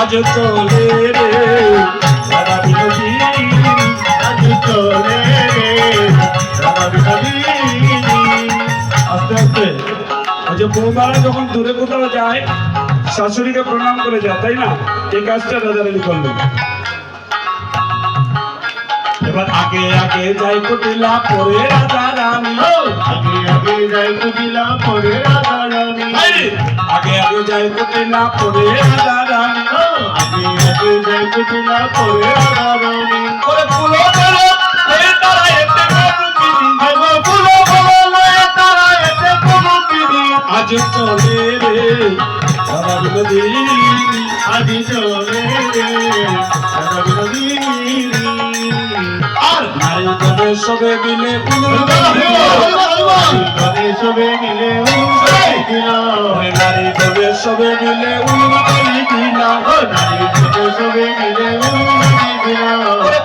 আজ চলে রে রাধা বিনোদিনী আজ চলে রে রাধা বিনোদিনী। আস্তে আস্তে। ওই বৌমারা যখন দূরে কোথাও যায় শাশুড়িকে প্রণাম করে যায় তাই না? এই কাজটা রাজা রানী করলেন। এবার আগে আগে যাই কুটিলা পরে রাজা রানী। আগে আগে যাই কুটিলা পরে আরে, আগে আগে যাই কুটিলা পরে রাজা রানী আগে আগে যাই কুটিলা পরে রাধা রানী ওরে ফুলো গবে সবে মিলে গণে সবে মিলে দিলাম ওরে নারী গবে সবে মিলে দিলাম ও নারী থেকে সবে মিলে উড়াই দিলাম ওরে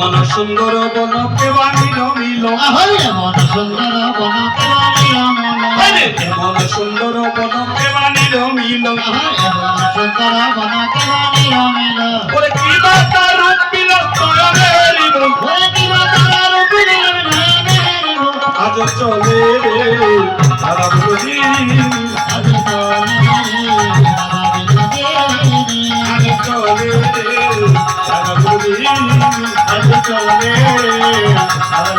মন সুন্দর বন কেবা নিরমিল মন সুন্দর বন কেবা নিরমিল মন সুন্দর বন কেবা নিরমিল সুন্দর বন কেবা নিরমিল ওরে কি বাতা রূপ বিলস তোরে হরিব ওরে কি বাতা রূপ বিলস আজ চলে রে তারা বুঝি। আজ চলে Thank you. চলে আর